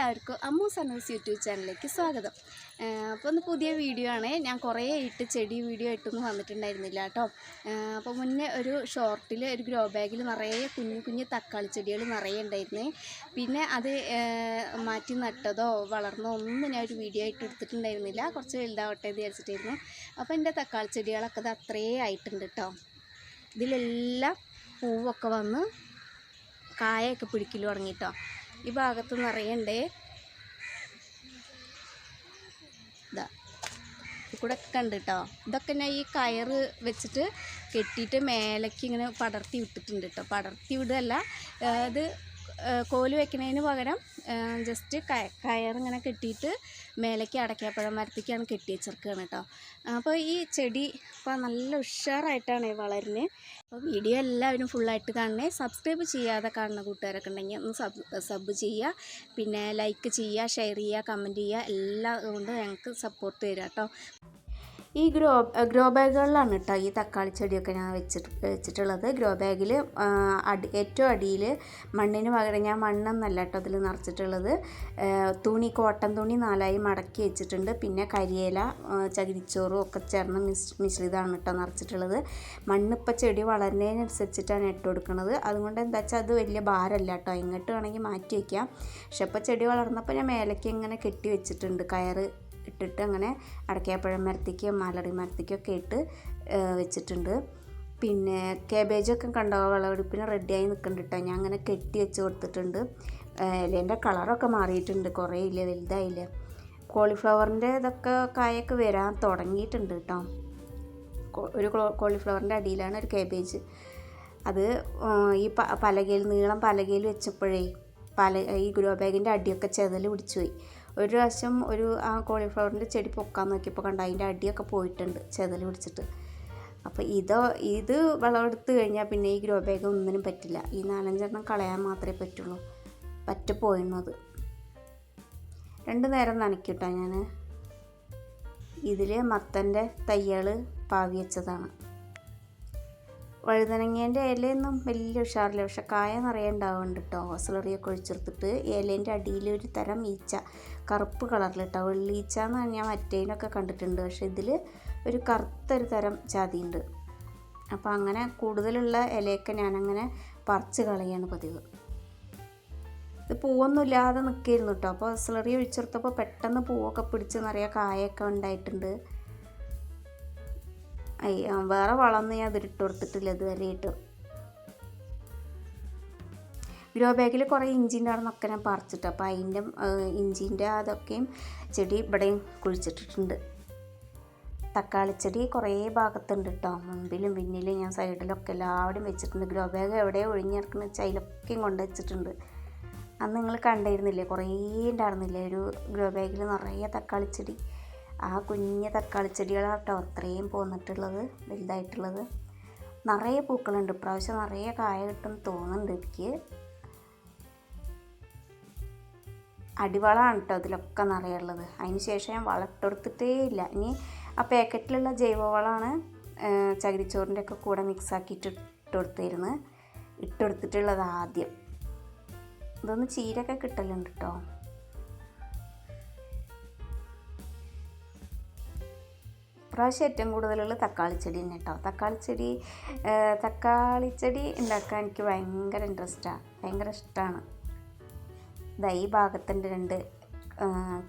എല്ലാവർക്കും അമ്മു സനൂസ് യൂട്യൂബ് ചാനലിലേക്ക് സ്വാഗതം. അപ്പോൾ ഒന്ന് പുതിയ വീഡിയോ ആണ്. ഞാൻ കുറേ ഇട്ട് ചെടി വീഡിയോ ഇട്ടൊന്നും വന്നിട്ടുണ്ടായിരുന്നില്ല കേട്ടോ. അപ്പോൾ മുന്നേ ഒരു ഷോർട്ടിൽ ഒരു ഗ്രോ ബാഗിൽ നിറയെ കുഞ്ഞു കുഞ്ഞു തക്കാളി ചെടികൾ നിറയെ ഉണ്ടായിരുന്നേ. പിന്നെ അത് മാറ്റി നട്ടതോ വളർന്നോ ഒന്നും ഞാൻ ഒരു വീഡിയോ ആയിട്ട് എടുത്തിട്ടുണ്ടായിരുന്നില്ല. കുറച്ച് വലുതാവട്ടെ എന്ന് വിചാരിച്ചിട്ടായിരുന്നു. അപ്പോൾ എന്റെ തക്കാളി ചെടികളൊക്കെ അത് അത്രേ ആയിട്ടുണ്ട് കേട്ടോ. ഇതിലെല്ലാം പൂവൊക്കെ വന്ന് കായൊക്കെ പിടിക്കൽ തുടങ്ങിട്ടോ ഈ ഭാഗത്ത് നിറയണ്ടേ. ഇതാ കൂടെ ഉണ്ട് കേട്ടോ ഇതൊക്കെ ഞാൻ ഈ കയറ് വെച്ചിട്ട് കെട്ടിയിട്ട് മേലേക്ക് ഇങ്ങനെ പടർത്തി വിട്ടിട്ടുണ്ട് കേട്ടോ പടർത്തി വിടുകയല്ല ഇത് കോൽ വെക്കുന്നതിന് പകരം ജസ്റ്റ് കയറിങ്ങനെ കെട്ടിയിട്ട് മേലേക്ക് അടയ്ക്കാപ്പഴം മരത്തേക്കാണ് കെട്ടി വെച്ചിരിക്കുകയാണ് കേട്ടോ അപ്പോൾ ഈ ചെടി ഇപ്പോൾ നല്ല ഉഷാറായിട്ടാണ് വളരുന്നത് അപ്പോൾ വീഡിയോ എല്ലാവരും ഫുള്ളായിട്ട് കാണണേ. സബ്സ്ക്രൈബ് ചെയ്യാതെ കാണുന്ന കൂട്ടുകാരൊക്കെ ഉണ്ടെങ്കിൽ ഒന്ന് സബ് സബ് ചെയ്യുക. പിന്നെ ലൈക്ക് ചെയ്യുക ഷെയർ ചെയ്യുക കമന്റ് ചെയ്യുക. എല്ലാം കൊണ്ട് ഞങ്ങൾക്ക് സപ്പോർട്ട് തരിക കേട്ടോ ഈ ഗ്രോ ഗ്രോ ബാഗുകളിലാണ് കേട്ടോ ഈ തക്കാളി ചെടിയൊക്കെ ഞാൻ വെച്ചിട്ട് വെച്ചിട്ടുള്ളത്. ഗ്രോ ബാഗിൽ അടി ഏറ്റവും അടിയിൽ മണ്ണിന് പകരം ഞാൻ മണ്ണൊന്നല്ല കേട്ടോ അതിൽ നിറച്ചിട്ടുള്ളത്. തുണി കോട്ടൺ തുണി നാലായി മടക്കി വെച്ചിട്ടുണ്ട്. പിന്നെ കരിയില ചകിരിച്ചോറും ഒക്കെ ചേർന്ന് മിസ് മിശ്രിതമാണ് കേട്ടോ നിറച്ചിട്ടുള്ളത്. മണ്ണിപ്പോൾ ചെടി വളരുന്നതിനനുസരിച്ചിട്ടാണ് ഇട്ട് കൊടുക്കുന്നത് അതുകൊണ്ട് എന്താ വെച്ചാൽ അത് വലിയ ഭാരമല്ല കേട്ടോ. ഇങ്ങോട്ട് വേണമെങ്കിൽ മാറ്റി വയ്ക്കാം പക്ഷെ ഇപ്പോൾ ചെടി വളർന്നപ്പോൾ ഞാൻ മേലേക്ക് ഇങ്ങനെ കെട്ടി വെച്ചിട്ടുണ്ട്. കയറ് ഇട്ടിട്ട് അങ്ങനെ അടയ്ക്കാപ്പഴം മരത്തിക്കും മലറി മരത്തിക്കൊക്കെ ഇട്ട് വെച്ചിട്ടുണ്ട്. പിന്നെ കാബേജൊക്കെ കണ്ടോ? വിളവെടുപ്പിന് റെഡിയായി നിൽക്കുന്നുണ്ട് കേട്ടോ ഞാൻ അങ്ങനെ കെട്ടി വെച്ച് കൊടുത്തിട്ടുണ്ട്. ഇലേന്റെ കളറൊക്കെ മാറിയിട്ടുണ്ട്. കുറേ ഇല്ല? വലുതായില്ല? കോളിഫ്ലവറിന്റെ ഇതൊക്കെ കായൊക്കെ വരാൻ തുടങ്ങിയിട്ടുണ്ട് കേട്ടോ ഒരു കോളിഫ്ലവറിന്റെ അടിയിലാണ് ഒരു കാബേജ് അത് ഈ പലകയിൽ നീളം പലകയിൽ വെച്ചപ്പോഴേ പല ഈ ഗ്രോ ബാഗിന്റെ അടിയൊക്കെ ചെതൽ പിടിച്ചു പോയി ഒരു പ്രാവശ്യം ഒരു ആ കോളിഫ്ലവറിന്റെ ചെടി പൊക്കാൻ നോക്കിയപ്പോൾ കണ്ട അതിന്റെ അടിയൊക്കെ പോയിട്ടുണ്ട് ചെതൽ പിടിച്ചിട്ട്. അപ്പോൾ ഇതോ ഇത് വിളവെടുത്ത് കഴിഞ്ഞാൽ പിന്നെ ഈ ഗ്രോ ബാഗ് ഒന്നിനും പറ്റില്ല. ഈ നാലഞ്ചെണ്ണം കളയാൻ മാത്രമേ പറ്റുള്ളൂ. പറ്റപ്പോയിരുന്നത് രണ്ട് നേരം നനയ്ക്കട്ടോ ഞാൻ. ഇതിൽ മത്തന്റെ തയ്യൽ പാവി വെച്ചതാണ് വഴുതനങ്ങേന്റെ ഇലയൊന്നും വലിയ ഉഷാറില്ല. പക്ഷെ കായ നിറയെ ഉണ്ടാവുന്നുണ്ട് കേട്ടോ. ഓസലറിയൊക്കെ ഒഴിച്ചെടുത്തിട്ട് ഇലേന്റെ അടിയിൽ ഒരു തരം ഈച്ച കറുപ്പ് കളറിൽ കേട്ടോ. വെള്ളീച്ച എന്ന് ഞാൻ മറ്റേനൊക്കെ കണ്ടിട്ടുണ്ട്. പക്ഷെ ഇതിൽ ഒരു കറുത്തൊരു തരം ജാതിയുണ്ട്. അപ്പോൾ അങ്ങനെ കൂടുതലുള്ള ഇലയൊക്കെ ഞാനങ്ങനെ പറിച്ച് കളയാണ് പതിവ്. ഇത് പൂവൊന്നും ഇല്ലാതെ നിൽക്കായിരുന്നു കേട്ടോ. അപ്പോൾ സ്ലറി ഒഴിച്ചെടുത്തപ്പോൾ പെട്ടെന്ന് പൂവൊക്കെ പിടിച്ച് നിറയെ കായൊക്കെ ഉണ്ടായിട്ടുണ്ട്. വേറെ വളമൊന്നും ഞാൻ അതിലിട്ട് കൊടുത്തിട്ടില്ല ഇതുവരെ ഇട്ട് ഗ്രോ ബാഗിൽ കുറേ ഇഞ്ചിന്റെ അവിടെ നിന്നൊക്കെ ഞാൻ പറിച്ചിട്ട് അപ്പോൾ അതിന്റെ ഇഞ്ചിന്റെ അതൊക്കെയും ചെടി ഇവിടെയും കുഴിച്ചിട്ടിട്ടുണ്ട്. തക്കാളിച്ചെടി കുറേ ഭാഗത്തുണ്ട് കേട്ടോ മുമ്പിലും പിന്നിലും ഞാൻ സൈഡിലൊക്കെ എല്ലാവിടെയും വെച്ചിട്ടുണ്ട്. ഗ്രോ ബാഗ് എവിടെ ഒഴിഞ്ഞിറക്കുന്ന വെച്ചാൽ അതിലൊക്കെയും കൊണ്ട് വെച്ചിട്ടുണ്ട്. അന്ന് നിങ്ങൾ കണ്ടിരുന്നില്ലേ കുറേ ഉണ്ടായിരുന്നില്ലേ ഒരു ഗ്രോ ബാഗിൽ നിറയെ തക്കാളിച്ചെടി ആ കുഞ്ഞ തക്കാളിച്ചെടികളാട്ടോ അത്രയും പോന്നിട്ടുള്ളത് വലുതായിട്ടുള്ളത്. നിറയെ പൂക്കളുണ്ട്. ഇപ്രാവശ്യം നിറയെ കായ കിട്ടും തോന്നുന്നുണ്ട് എനിക്ക്. അടിവളമാണ് കേട്ടോ ഇതിലൊക്കെ നിറയുള്ളത് അതിന് ശേഷം ഞാൻ വളർത്തെടുത്തിട്ടേ ഇല്ല. ഇനി ആ പാക്കറ്റിലുള്ള ജൈവവളമാണ് ചകിരിച്ചോറിന്റെ ഒക്കെ കൂടെ മിക്സ് ആക്കിയിട്ട് ഇട്ട് കൊടുത്തിരുന്നത് ഇട്ടെടുത്തിട്ടുള്ളത് ആദ്യം. ഇതൊന്ന് ചീരൊക്കെ കിട്ടലുണ്ട് കേട്ടോ ഇപ്രാവശ്യം ഏറ്റവും കൂടുതലുള്ള തക്കാളി ചെടി തന്നെ കേട്ടോ. തക്കാളി ചെടി തക്കാളി ചെടി ഉണ്ടാക്കാൻ എനിക്ക് ഭയങ്കര ഇൻട്രസ്റ്റാണ് ഭയങ്കര ഇഷ്ടമാണ് ഇതാ ഈ ഭാഗത്തിന്റെ രണ്ട്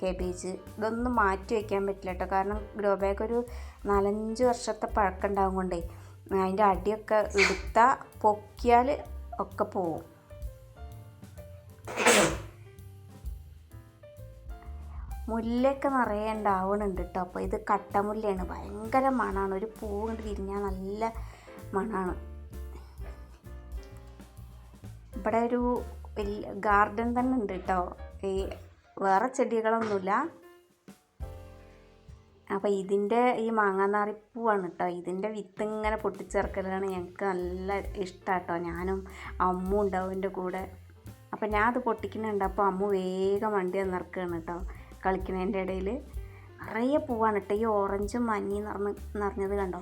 കേബേജ് ഇതൊന്നും മാറ്റി വയ്ക്കാൻ പറ്റില്ല കേട്ടോ. കാരണം ഗ്രോ ബാഗ് ഒരു നാലഞ്ച് വർഷത്തെ പഴക്കം ഉണ്ടാകും കൊണ്ടേ അതിന്റെ അടിയൊക്കെ എടുത്താൽ പൊക്കിയാൽ ഒക്കെ പോവും. മുല്ലയൊക്കെ നിറയെ ഉണ്ടാവുന്നുണ്ട് കേട്ടോ അപ്പോൾ ഇത് കട്ടമുല്ലയാണ് ഭയങ്കര മണമാണ് ഒരു പൂ കൊണ്ട് വിരിഞ്ഞാൽ നല്ല മണമാണ് ഇവിടെ ഒരു വലിയ ഗാർഡൻ തന്നെ ഉണ്ട് കേട്ടോ ഈ വേറെ ചെടികളൊന്നുമില്ല അപ്പോൾ ഇതിന്റെ ഈ മാങ്ങാനാറിപ്പൂവാണ് കേട്ടോ ഇതിന്റെ വിത്ത് ഇങ്ങനെ പൊട്ടിച്ചേർക്കലാണ് ഞങ്ങൾക്ക് നല്ല ഇഷ്ടം കേട്ടോ ഞാനും അമ്മും ഉണ്ടാവും എന്റെ കൂടെ. അപ്പോൾ ഞാൻ അത് പൊട്ടിക്കുന്നുണ്ട്. അപ്പോൾ അമ്മ വേഗം വണ്ടി നിന്നിറക്കുകയാണ് കേട്ടോ കളിക്കുന്നതിന്റെ ഇടയിൽ നിറയെ പൂവാണ് കേട്ടോ. ഈ ഓറഞ്ചും മഞ്ഞയും നിറഞ്ഞ് നിറഞ്ഞത് കണ്ടോ?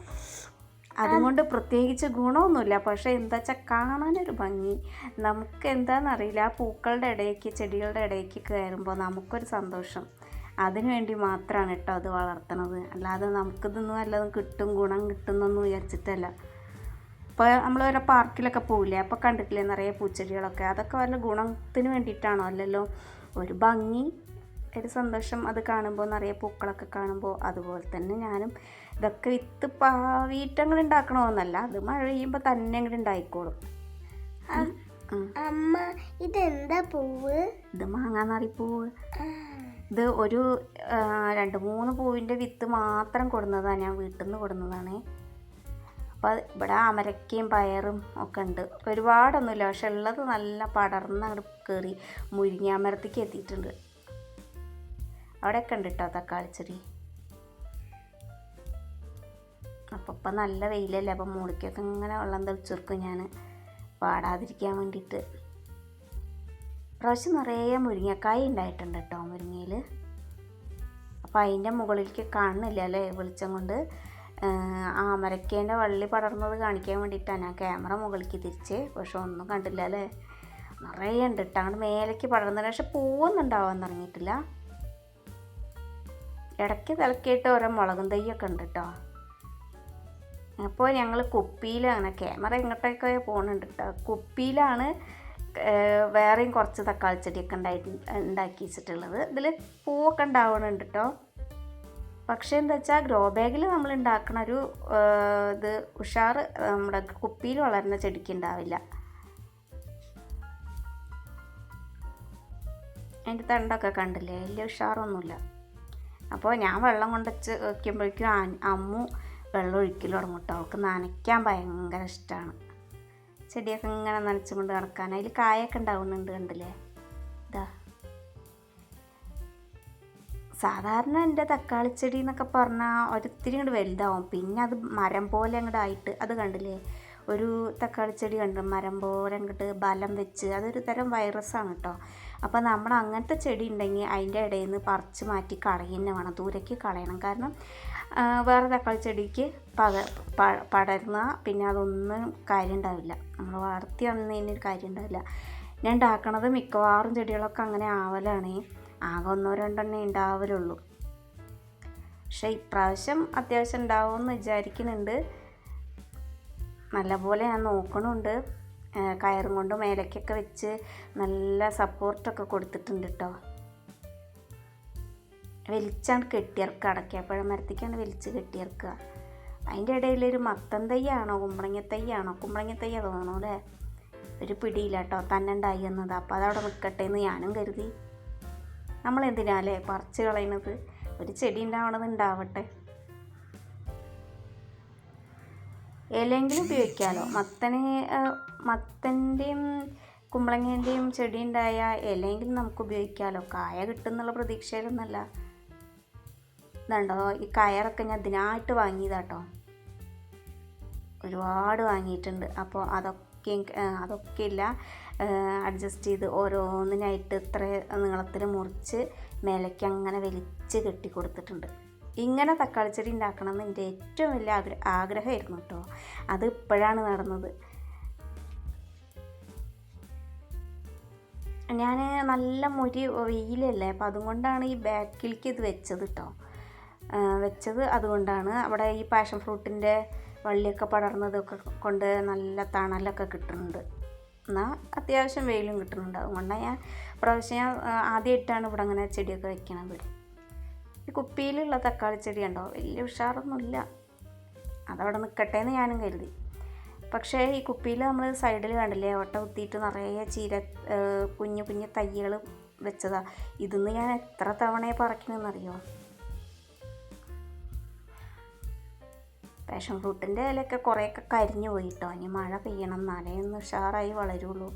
അതുകൊണ്ട് പ്രത്യേകിച്ച് ഗുണമൊന്നുമില്ല. പക്ഷേ എന്താ വെച്ചാൽ കാണാനൊരു ഭംഗി. നമുക്ക് എന്താണെന്നറിയില്ല ആ പൂക്കളുടെ ഇടയ്ക്ക് ചെടികളുടെ ഇടയ്ക്ക് കയറുമ്പോൾ നമുക്കൊരു സന്തോഷം. അതിനു വേണ്ടി മാത്രമാണ് കേട്ടോ അത് വളർത്തണത് അല്ലാതെ നമുക്കിതൊന്നും വല്ലതും കിട്ടും ഗുണം കിട്ടുന്നൊന്നും വിചാരിച്ചിട്ടല്ല. ഇപ്പോൾ നമ്മൾ ഓരോ പാർക്കിലൊക്കെ പോവില്ലേ? അപ്പോൾ കണ്ടിട്ടില്ലേ നിറയെ പൂച്ചെടികളൊക്കെ? അതൊക്കെ വല്ല ഗുണത്തിന് വേണ്ടിയിട്ടാണോ? അല്ലല്ലോ. ഒരു ഭംഗി ഒരു സന്തോഷം അത് കാണുമ്പോൾ നിറയെ പൂക്കളൊക്കെ കാണുമ്പോൾ അതുപോലെ തന്നെ ഞാനും ഇതൊക്കെ വിത്ത് പാവിയിട്ടങ്ങൾ ഉണ്ടാക്കണമെന്നല്ല അത് മഴ പെയ്യുമ്പോൾ തന്നെ അങ്ങോട്ട് ഉണ്ടായിക്കോളും. അമ്മ ഇതെന്താ പൂവ്? ഇത് മാങ്ങാനാറിപ്പൂവ് പൂവ്. ഇത് ഒരു രണ്ട് മൂന്ന് പൂവിന്റെ വിത്ത് മാത്രം കൊടുന്നതാണ് ഞാൻ വീട്ടിൽ നിന്ന് കൊടുന്നതാണ്. അപ്പോൾ ഇവിടെ അമരക്കയും പയറും ഒക്കെ ഉണ്ട്. ഒരുപാടൊന്നുമില്ല പക്ഷെ ഉള്ളത് നല്ല പടർന്ന് അങ്ങോട്ട് കയറി മുരിങ്ങാമരത്തേക്ക് എത്തിയിട്ടുണ്ട്. അവിടെയൊക്കെ ഉണ്ട് കേട്ടോ തക്കാളി ചെടി. അപ്പോൾ ഇപ്പം നല്ല വെയിലല്ലേ അപ്പം മൂളിക്കൊക്കെ ഇങ്ങനെ വെള്ളം തെളിച്ചെടുക്കും ഞാൻ പാടാതിരിക്കാൻ വേണ്ടിയിട്ട്. പ്രാവശ്യം നിറയെ മുരിങ്ങക്കായ ഉണ്ടായിട്ടുണ്ട് കേട്ടോ മുരിങ്ങയിൽ അപ്പോൾ അതിന്റെ മുകളിലേക്ക് കാണുന്നില്ല അല്ലേ വെളിച്ചം കൊണ്ട്? ആമരക്കേന്റെ വള്ളി പടർന്നത് കാണിക്കാൻ വേണ്ടിയിട്ടാണ് ഞാൻ ക്യാമറ മുകളിലേക്ക് തിരിച്ച്. പക്ഷെ ഒന്നും കണ്ടില്ല അല്ലേ? നിറയെ ഉണ്ട് കേട്ടോ അങ്ങോട്ട് മേലേക്ക് പടർന്നത് പക്ഷെ പൂവൊന്നും ഉണ്ടാവാൻ തുടങ്ങിയിട്ടില്ല. ഇടയ്ക്ക് തിളക്കിയിട്ട് ഓരോ മുളകും തൈയൊക്കെ ഉണ്ട് കേട്ടോ അപ്പോൾ ഞങ്ങൾ കുപ്പിയിലാണ് ക്യാമറ എങ്ങോട്ടൊക്കെ പോകുന്നുണ്ട് കേട്ടോ കുപ്പിയിലാണ് വേറെയും കുറച്ച് തക്കാളി ചെടിയൊക്കെ ഉണ്ടായിട്ട് ഉണ്ടാക്കി വെച്ചിട്ടുള്ളത്. ഇതിൽ പൂവൊക്കെ ഉണ്ടാവണുണ്ട് കേട്ടോ പക്ഷേ എന്താ വെച്ചാൽ ഗ്രോ ബാഗിൽ നമ്മൾ ഉണ്ടാക്കുന്ന ഒരു ഇത് ഉഷാർ നമ്മുടെ കുപ്പിയിൽ വളരുന്ന ചെടിക്ക് ഉണ്ടാവില്ല. അതിന്റെ തണ്ടൊക്കെ കണ്ടില്ലേ? വലിയ ഉഷാറൊന്നുമില്ല. അപ്പോൾ ഞാൻ വെള്ളം കൊണ്ട് വെച്ച് വയ്ക്കുമ്പോഴേക്കും അമ്മ വെള്ളം ഒഴിക്കൽ തുടങ്ങും കേട്ടോ. അവൾക്ക് നനയ്ക്കാൻ ഭയങ്കര ഇഷ്ടമാണ്. ചെടിയൊക്കെ ഇങ്ങനെ നനച്ചും കൊണ്ട് നടക്കാൻ. അതിൽ കായൊക്കെ ഉണ്ടാവുന്നുണ്ട് കണ്ടില്ലേ? ഇതാ. സാധാരണ എന്റെ തക്കാളി ചെടി എന്നൊക്കെ പറഞ്ഞാൽ ഒരിത്തിരി ഇങ്ങോട്ട് വലുതാവും. പിന്നെ അത് മരം പോലെ അങ്ങോട്ട് ആയിട്ട് അത് കണ്ടില്ലേ? ഒരു തക്കാളി ചെടി കണ്ട്? മരം പോലെ അങ്ങോട്ട് ബലം വെച്ച് അതൊരു തരം വൈറസാണ് കേട്ടോ. അപ്പോൾ നമ്മൾ അങ്ങനത്തെ ചെടി ഉണ്ടെങ്കിൽ അതിന്റെ ഇടയിൽ നിന്ന് പറിച്ച് മാറ്റി കളയുന്ന വേണം. ദൂരേക്ക് കളയണം. കാരണം വേറെ തക്കാളി ചെടിക്ക് പക പ- പടർന്ന പിന്നെ അതൊന്നും കാര്യം ഉണ്ടാവില്ല. നമ്മൾ വളർത്തി വന്നതിന് കാര്യം ഉണ്ടാവില്ല. ഞാൻ ഉണ്ടാക്കണത് മിക്കവാറും ചെടികളൊക്കെ അങ്ങനെ ആവലാണ്. ആകെ ഒന്നോ രണ്ടെണ്ണേ ഉണ്ടാവലുള്ളൂ. പക്ഷേ ഇപ്രാവശ്യം അത്യാവശ്യം ഉണ്ടാവുമെന്ന് വിചാരിക്കുന്നുണ്ട്. നല്ലപോലെ ഞാൻ നോക്കണുണ്ട്. കയറും കൊണ്ട് മേലേക്കൊക്കെ വെച്ച് നല്ല സപ്പോർട്ടൊക്കെ കൊടുത്തിട്ടുണ്ട് കേട്ടോ വലിച്ചാണ് കെട്ടിയിറക്കുക അടയ്ക്കാപ്പഴം മരത്തേക്കാണ് വലിച്ച് കെട്ടിയിറക്കുക. അതിന്റെ ഇടയിലൊരു മത്തൻ തൈയാണോ കുമ്പളങ്ങ തൈയാണോ കുമ്പളങ്ങ തയ്യ തോന്നണോ അല്ലേ? ഒരു പിടിയില്ല കേട്ടോ തന്നെ ഉണ്ടായി എന്നത്. അപ്പോൾ അതവിടെ നിൽക്കട്ടെ എന്ന് ഞാനും കരുതി. നമ്മൾ എന്തിനാ അല്ലേ പറിച്ച് കളയണത്? ഒരു ചെടി ഉണ്ടാവണത് ഉണ്ടാവട്ടെ. ഇലയെങ്കിലും ഉപയോഗിക്കാമല്ലോ മത്തന് മത്തന്റെയും കുമ്പളങ്ങേന്റെയും ചെടി ഉണ്ടായ ഇലയെങ്കിലും നമുക്ക് ഉപയോഗിക്കാമല്ലോ കായ കിട്ടുന്നുള്ള പ്രതീക്ഷയിലൊന്നല്ല ഇതുണ്ടോ? ഈ കയറൊക്കെ ഞാൻ ഇതിനായിട്ട് വാങ്ങിയതാട്ടോ. ഒരുപാട് വാങ്ങിയിട്ടുണ്ട്. അപ്പോൾ അതൊക്കെ അതൊക്കെ ഇല്ല അഡ്ജസ്റ്റ് ചെയ്ത് ഓരോന്നിനായിട്ട് ഇത്ര നീളത്തിൽ മുറിച്ച് മേലേക്ക് അങ്ങനെ വലിച്ച് കെട്ടി കൊടുത്തിട്ടുണ്ട് ഇങ്ങനെ തക്കാളി ചെടി ഉണ്ടാക്കണം എന്ന് എന്റെ ഏറ്റവും വലിയ ആഗ്ര ആഗ്രഹമായിരുന്നു കേട്ടോ. അത് ഇപ്പോഴാണ് നടന്നത്. ഞാൻ നല്ല മുരി വെയിലല്ലേ അപ്പോൾ അതുകൊണ്ടാണ് ഈ ബാക്കിലേക്ക് ഇത് വെച്ചത് കേട്ടോ. വെച്ചത് അതുകൊണ്ടാണ്. അവിടെ ഈ പാഷൻ ഫ്രൂട്ടിന്റെ വള്ളിയൊക്കെ പടർന്നതൊക്കെ കൊണ്ട് നല്ല തണലൊക്കെ കിട്ടുന്നുണ്ട്. എന്നാൽ അത്യാവശ്യം വെയിലും കിട്ടുന്നുണ്ട്. അതുകൊണ്ടാണ് ഞാൻ പ്രാവശ്യം ഞാൻ ആദ്യമായിട്ടാണ് ഇവിടെ അങ്ങനെ ചെടിയൊക്കെ വെക്കണത്. ഈ കുപ്പിയിലുള്ള തക്കാളി ചെടി ഉണ്ടോ വലിയ ഉഷാറൊന്നുമില്ല. അതവിടെ നിൽക്കട്ടെ എന്ന് ഞാനും കരുതി. പക്ഷേ ഈ കുപ്പിയിൽ നമ്മൾ സൈഡിൽ കണ്ടില്ലേ ഓട്ട കുത്തിയിട്ട് നിറയെ ചീര കുഞ്ഞു കുഞ്ഞു തയ്യകൾ വെച്ചതാ. ഇതിന്ന് ഞാൻ എത്ര തവണയെ പറിക്കണമെന്നറിയോ പാഷൻ ഫ്രൂട്ടിന്റെ ഇലയൊക്കെ കുറേയൊക്കെ കരിഞ്ഞു പോയി കേട്ടോ ഇനി മഴ പെയ്യണം എന്നാലേ ഒന്ന് ഉഷാറായി വളരുള്ളൂ.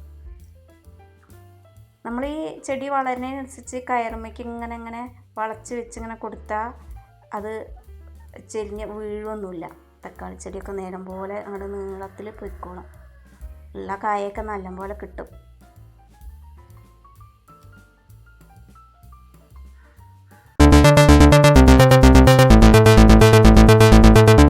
നമ്മൾ ഈ ചെടി വളരുന്നതിനനുസരിച്ച് കയറുമ്മയ്ക്ക് ഇങ്ങനെ ഇങ്ങനെ വളച്ച് വെച്ചിങ്ങനെ കൊടുത്താൽ അത് ചെരിഞ്ഞ് വീഴുമൊന്നുമില്ല തക്കാളി ചെടിയൊക്കെ നേരം പോലെ അങ്ങോട്ട് നീളത്തിൽ പൊയ്ക്കോളും. ഉള്ള കായൊക്കെ നല്ലപോലെ കിട്ടും.